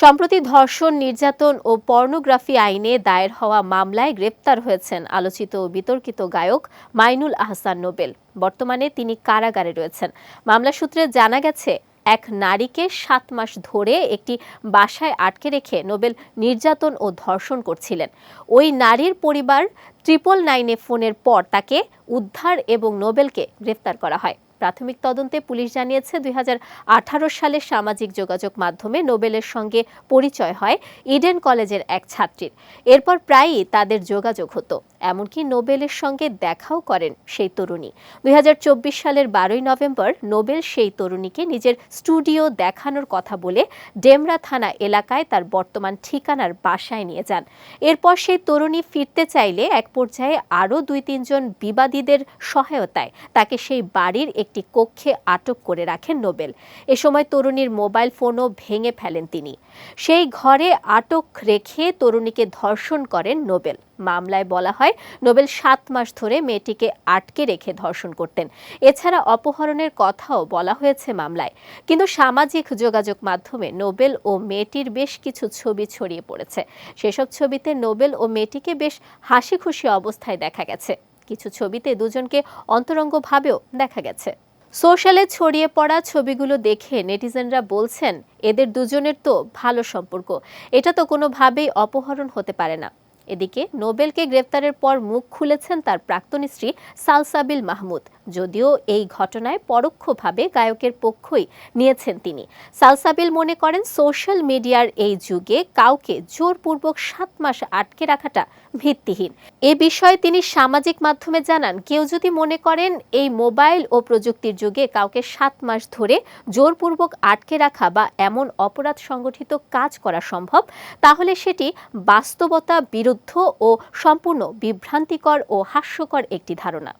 সম্প্রতি ধর্ষণ, নির্যাতন ও পর্নোগ্রাফি আইনে দায়ের হওয়া মামলায় গ্রেপ্তার হয়েছেন আলোচিত ও বিতর্কিত গায়ক মাইনুল আহসান নোবেল। বর্তমানে তিনি কারাগারে রয়েছেন। মামলা সূত্রে জানা গেছে, এক নারীকে সাত মাস ধরে একটি বাসায় আটকে রেখে নোবেল নির্যাতন ও ধর্ষণ করছিলেন। ওই নারীর পরিবার ট্রিপল নাইনে ফোনের পর তাকে উদ্ধার এবং নোবেলকে গ্রেফতার করা হয়। প্রাথমিক তদন্তে পুলিশ জানিয়েছে দুই হাজার আঠারো সালে সামাজিক যোগাযোগ মাধ্যমে নোবেলের সঙ্গে পরিচয় হয় ইডেন কলেজের এক ছাত্রীর। এরপর প্রায়ই তাদের যোগাযোগ হতো। এমনকি নোবেলের সঙ্গে দেখাও করেন সেই তরুণী। দুই হাজার চব্বিশ সালের বারোই নভেম্বর নোবেল সেই তরুণীকে নিজের স্টুডিও দেখানোর কথা বলে ডেমরা থানা এলাকায় তার বর্তমান ঠিকানার বাসায় নিয়ে যান। এরপর সেই তরুণী ফিরতে চাইলে এক পর্যায়ে আরও দুই তিনজন বিবাদীদের সহায়তায় তাকে সেই বাড়ির একটি কক্ষে আটক করে রাখেন নোবেল। এ সময় তরুণীর মোবাইল ফোনও ভেঙে ফেলেন তিনি। সেই ঘরে আটক রেখে তরুণীকে ধর্ষণ করেন নোবেল। মামলায় বলা হয় নোবেল সাত মাস ধরে মেয়েটিকে আটকে রেখে ধর্ষণ করতেন। এছাড়া অপহরণের কথাও বলা হয়েছে মামলায়। কিন্তু সামাজিক যোগাযোগ মাধ্যমে নোবেল ও মেয়েটির বেশ কিছু ছবি ছড়িয়ে পড়েছে। সেসব ছবিতে নোবেল ও মেয়েটিকে বেশ হাসি খুশি অবস্থায় দেখা গেছে। কিছু ছবিতে দুজনকে অন্তরঙ্গভাবেও দেখা গেছে। সোশ্যালে ছড়িয়ে পড়া ছবিগুলো দেখে নেটিজেনরা বলছেন, এদের দুজনের তো ভালো সম্পর্ক। এটা তো কোনোভাবেই অপহরণ হতে পারে না। এদিকে নোবেলকে গ্রেপ্তারের পর মুখ খুলেছেন তার প্রাক্তন স্ত্রী সালসাবিল মাহমুদ। যদিও এই ঘটনায় পরোক্ষভাবে গায়কের পক্ষই নিয়েছেন তিনি। সালসাবিল মনে করেন, সোশ্যাল মিডিয়ার এই যুগে কাউকে জোরপূর্বক সাত মাস আটকে রাখাটা ভিত্তিহীন। এ বিষয়ে তিনি সামাজিক মাধ্যমে জানান, কেউ যদি মনে করেন এই মোবাইল ও প্রযুক্তির যুগে কাউকে সাত মাস ধরে জোরপূর্বক আটকে রাখা বা এমন অপরাধ সংগঠিত কাজ করা সম্ভব, তাহলে সেটি বাস্তবতা বিরুদ্ধ ও সম্পূর্ণ বিভ্রান্তিকর ও হাস্যকর একটি ধারণা।